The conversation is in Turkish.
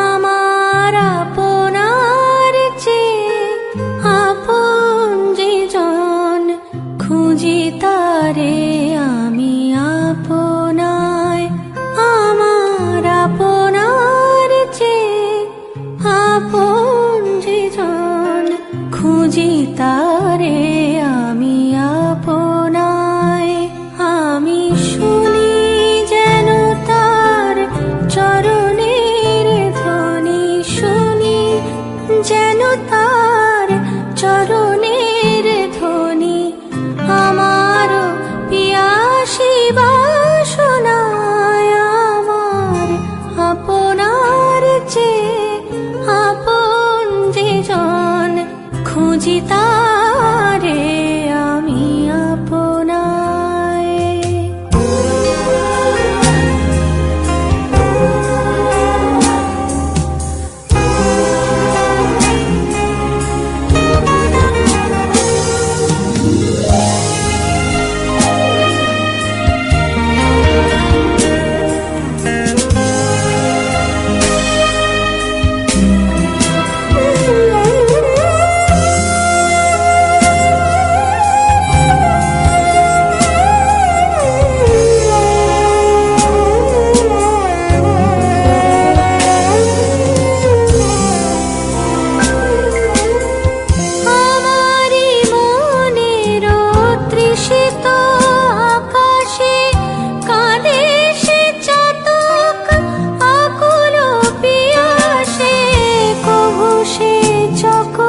আমার রে আমি আপনায় আমার আপনার চেয়ে আপন জীবন খুঁজি তারে 记得。